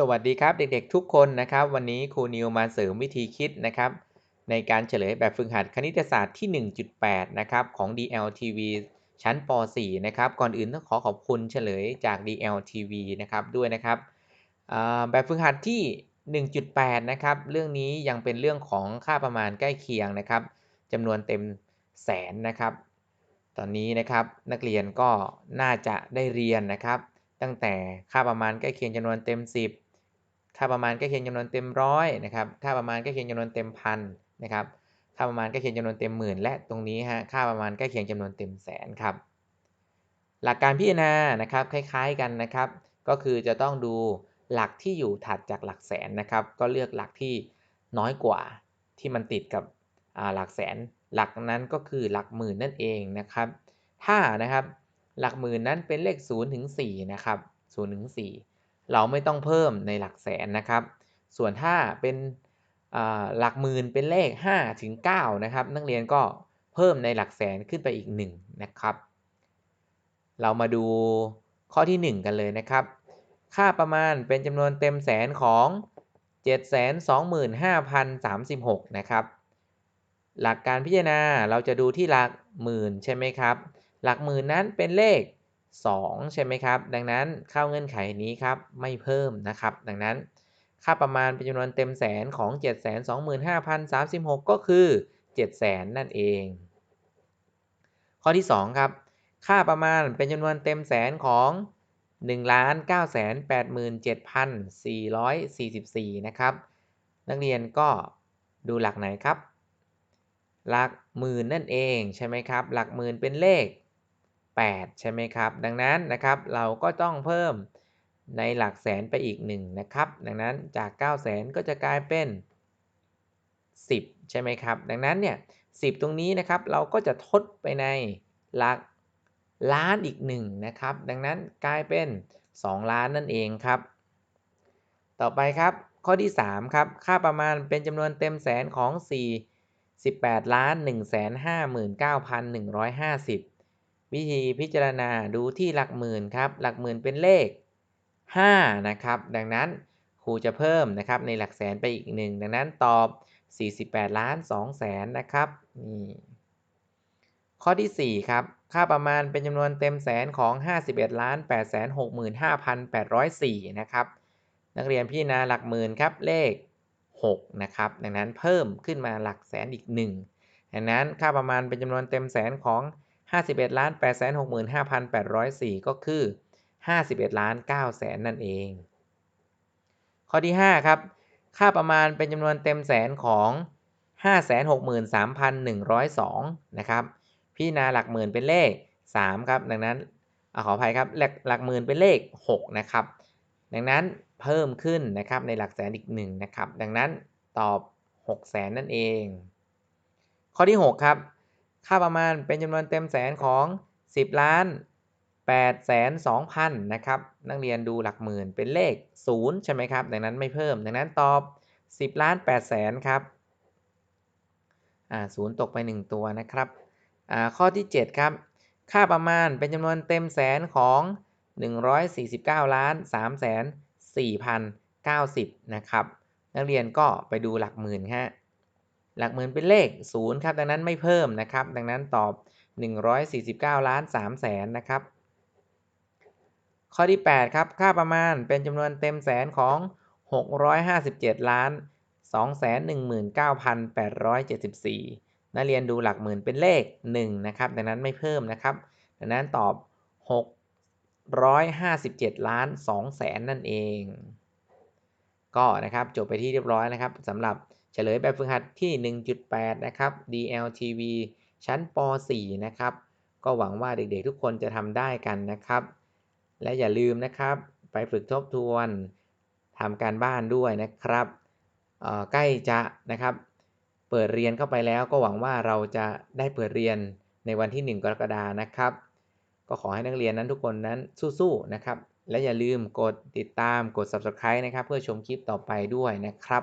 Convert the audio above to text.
สวัสดีครับเด็กๆทุกคนนะครับ วันนี้ครูนิวมาเสริมวิธีคิดนะครับ ในการเฉลยแบบฝึกหัดคณิตศาสตร์ที่ 1.8 นะครับ ของ DLTV ชั้นป .4 นะครับ ก่อนอื่นต้องขอขอบคุณเฉลยจาก DLTV นะครับด้วยนะครับแบบฝึกหัดที่ 1.8 นะครับ เรื่องนี้ยังเป็นเรื่องของค่าประมาณใกล้เคียงนะครับจำนวนเต็มแสนนะครับ ตอนนี้นะครับนักเรียนก็น่าจะได้เรียนนะครับ ตั้งแต่ค่าประมาณใกล้เคียงจำนวนเต็ม 10 ค่าประมาณใกล้เคียงจำนวนเต็มร้อยนะครับค่าประมาณใกล้เคียงจำนวนเต็มพันนะครับค่าประมาณใกล้เคียงจำนวนเต็มหมื่น และตรงนี้ฮะค่าประมาณใกล้เคียงจำนวนเต็มแสนครับหลักการพิจารณานะครับคล้ายๆกันนะครับ ก็คือจะต้องดูหลักที่อยู่ถัดจากหลักแสนนะครับ ก็เลือกหลักที่น้อยกว่าที่มันติดกับหลักแสน หลักนั้นก็คือหลักหมื่นนั่นเองนะครับ ถ้านะครับหลักหมื่นนั้นเป็นเลข0ถึง4นะครับ0ถึง4 เราไม่ต้องเพิ่มในหลักแสนนะครับ ส่วนถ้าเป็นหลักหมื่นเป็นเลข5ถึง9นะครับ นักเรียนก็เพิ่มในหลักแสนขึ้นไปอีก 1 นะครับ เรามาดูข้อที่ 1 กันเลยนะครับ ค่าประมาณเป็นจำนวนเต็มแสนของ 725,036 นะครับ หลักการพิจารณาเราจะดูที่หลักหมื่นใช่ไหมครับ หลักหมื่นนั้นเป็นเลข 2 ใช่ไหมครับ ดังนั้นเข้าเงื่อนไขนี้ครับไม่เพิ่มนะครับ ดังนั้นค่าประมาณเป็นจำนวนเต็มแสนของ 725,036 ก็คือ 700,000 นั่นเอง ข้อที่ 2 ครับ ค่าประมาณเป็นจำนวนเต็มแสนของ 1,987,444 นะครับ นักเรียนก็ดูหลักไหนครับ หลักหมื่นนั่นเองใช่ไหมครับ หลักหมื่นเป็นเลข 8 ใช่ไหมครับ ดังนั้นนะครับเราก็ต้องเพิ่มในหลักแสนไปอีก 1 นะครับ ดังนั้นจาก9 0 0 0 0 ก็จะกลายเป็น 10 ใช่ไหมครับ ดังนั้นเนี่ย 10 ตรงนี้นะครับเราก็จะทดไปในหลักล้านอีก 1 นะครับ ดังนั้นกลายเป็น 2 ล้านนั่นเองครับ ต่อไปครับข้อที่ 3 ครับ ค่าประมาณเป็นจำนวนเต็มแสนของ 4 18ล้าน1 5 9 1 5 0 วิธีพิจารณาดูที่หลักหมื่นครับ หลักหมื่นเป็นเลข 5 นะครับ ดังนั้นครูจะเพิ่มนะครับในหลักแสนไปอีกหนึ่งดังนั้นตอบ 48 ล้าน2แสนนะครับนี่ข้อที่ 4 ครับ ค่าประมาณเป็นจำนวนเต็มแสนของ 51 ล้าน8 6 5 8 0 4 นะครับ นักเรียนพิจารณาหลักหมื่นครับเลข 6 นะครับ ดังนั้นเพิ่มขึ้นมาหลักแสนอีก 1 ดังนั้นค่าประมาณเป็นจำนวนเต็มแสนของ 51ล้าน865,804 ก็คือ 51ล้าน9แสนนั่นเอง ข้อที่ 5 ครับ ค่าประมาณเป็นจำนวนเต็มแสนของ 563,102 นะครับ พี่นาหลักหมื่นเป็นเลข 3 ครับ ดังนั้นอขออภัยครับหลักหลักหมื่นเป็นเลข 6 นะครับ ดังนั้นเพิ่มขึ้นนะครับในหลักแสนอีก 1 นะครับ ดังนั้นตอบ 6 แสนนั่นเอง ข้อที่ 6 ครับ ค่าประมาณเป็นจำนวนเต็มแสนของ 10 ล้าน8แสน2,000นะครับ นักเรียนดูหลักหมื่นเป็นเลข 0 ใช่ไหมครับ ดังนั้นไม่เพิ่ม ดังนั้นตอบ 10 ล้าน8แสนครับ อ่าศูนย์ตกไป 1 ตัวนะครับ อ่า ข้อที่ 7 ครับ ค่าประมาณเป็นจำนวนเต็มแสนของ 149 ล้าน3แสน4,090 นะครับ นักเรียนก็ไปดูหลักหมื่นฮะ หลักหมื่นเป็นเลข0ครับดังนั้นไม่เพิ่มนะครับ ดังนั้นตอบ 149 ล้าน3แสนนะครับ ข้อที่ 8 ครับค่าประมาณเป็นจำนวนเต็มแสนของ 657 ล้าน 219,874 นักเรียนดูหลักหมื่นเป็นเลข 1 นะครับ ดังนั้นไม่เพิ่มนะครับ ดังนั้นตอบ 657 ล้าน2แสนนั่นเอง ก็นะครับจบไปที่เรียบร้อยนะครับสำหรับ เฉลยแบบฝึกหัดที่ 1.8 นะครับ DLTV ชั้นป .4 นะครับ ก็หวังว่าเด็กๆทุกคนจะทำได้กันนะครับ และอย่าลืมนะครับ ไปฝึกทบทวนทำการบ้านด้วยนะครับใกล้จะนะครับ เปิดเรียนเข้าไปแล้วก็หวังว่าเราจะได้เปิดเรียนในวันที่ 1 กรกฎานะครับ ก็ขอให้นักเรียนนั้นทุกคนนั้นสู้ๆนะครับ และอย่าลืมกดติดตามกด subscribe นะครับ เพื่อชมคลิปต่อไปด้วยนะครับ